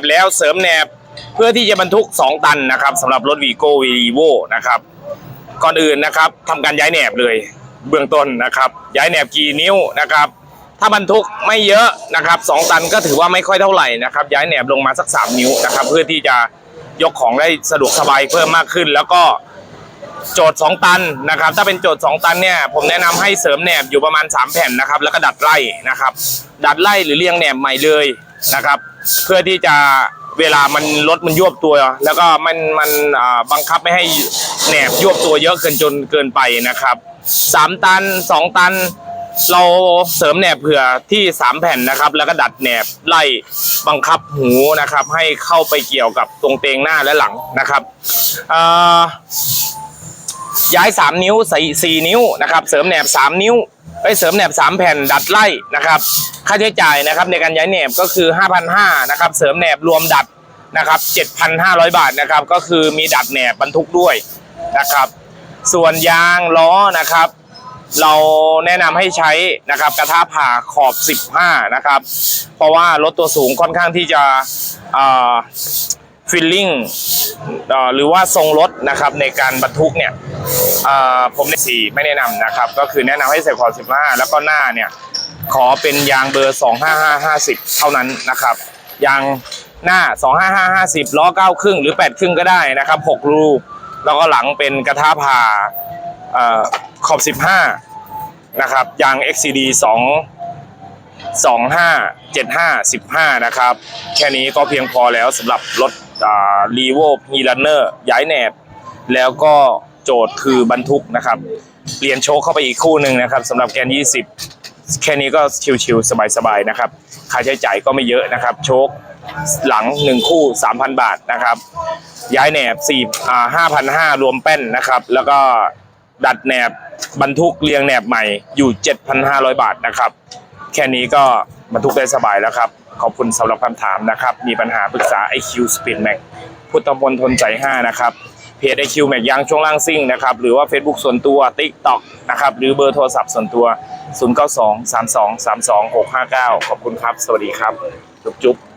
บแล้วเสริมแหนบเพื่อที่จะบรรทุก 2 ตันนะครับสำหรับรถวีโก้วีโวนะครับก่อนอื่นนะครับทำการย้ายแหนบเลยเบื้องต้นนะครับ ย้ายแหนบกี่นิ้วนะครับ ถ้าบรรทุกไม่เยอะนะครับสองตันก็ถือว่าไม่ค่อยเท่าไหร่นะครับ ย้ายแหนบลงมาสัก 3 นิ้วนะครับ เพื่อที่จะยกของได้สะดวกสบายเพิ่มมากขึ้น แล้วก็โจทย์ 2 ตันนะครับ ถ้าเป็นโจทย์ 2 ตันเนี่ยผมแนะนำให้เสริมแหนบอยู่ประมาณ 3 แผ่นนะครับ แล้วก็ดัดไล่นะครับ ดัดไล่หรือเรียงแหนบใหม่เลย นะครับ เพื่อที่จะเวลามันรถมันยวบตัว แล้วก็มันมันบังคับไม่ให้แหนบยวบตัวเยอะเกินจนเกินไปนะครับสามตันสองตัน เราเสริมแหนบเผื่อที่สามแผ่นนะครับ แล้วก็ดัดแหนบไล่บังคับหูนะครับ ให้เข้าไปเกี่ยวกับตรงเตงหน้าและหลังนะครับย้ายสามนิ้วใส่สี่นิ้วนะครับ เสริมแหนบสามนิ้ว ไปเสริมแหนบสามแผ่นดัดไล่นะครับ ค่าใช้จ่ายนะครับในการย้ายแหนบก็คือ 5,500นะครับเสริมแหนบรวมดัดนะครับ 7,500 บาทนะครับก็คือมีดัดแหนบบรรทุกด้วยนะครับ ส่วนยางล้อนะครับ เราแนะนำให้ใช้นะครับกระทะผ่าขอบ 15นะครับเพราะว่ารถตัวสูงค่อนข้างที่จะฟิลลิ่ง หรือว่าทรงรถนะครับในการบรรทุกเนี่ยผมในสีไม่แนะนำนะครับ ก็คือแนะนำให้ใส่ขอบ15 แล้วก็หน้าเนี่ยขอเป็นยางเบอร์ 25550 เท่านั้นนะครับ ยางหน้า 25550 ล้อ9ครึ่งหรือ8ครึ่งก็ได้นะครับ 6 รูแล้วก็หลังเป็นกระทะผ่าเอ่อขอบ 15 นะครับยาง XCD 2 25 75 15 นะครับ แค่นี้ก็เพียงพอแล้วสำหรับรถรีโวพีรันเนอร์ย้ายแหนบ แล้วก็โจทย์คือบรรทุกนะครับ เปลี่ยนโชคเข้าไปอีกคู่หนึ่งนะครับสำหรับแกน 20 แค่นี้ก็ชิวๆสบายๆนะครับ ค่าใช้จ่ายก็ไม่เยอะนะครับ โชคหลัง 1 คู่ 3,000 บาทนะครับ ย้ายแหนบ4อ่า5,500 รวมแป้นนะครับ แล้วก็ดัดแหนบบรรทุกเรียงแหนบใหม่อยู่ 7,500 บาทนะครับ แค่นี้ก็บรรทุกได้สบายแล้วครับ ขอบคุณสำหรับคำถามนะครับ มีปัญหาปรึกษา IQ Spin Max พุทธมนทนใจ5นะครับเพจ IQ Max ยางช่วงล่างซิ่งนะครับ หรือว่า Facebook ส่วนตัว TikTok นะครับ หรือเบอร์โทรศัพท์ส่วนตัว 092 32 32 659 ขอบคุณครับ สวัสดีครับ จุ๊บ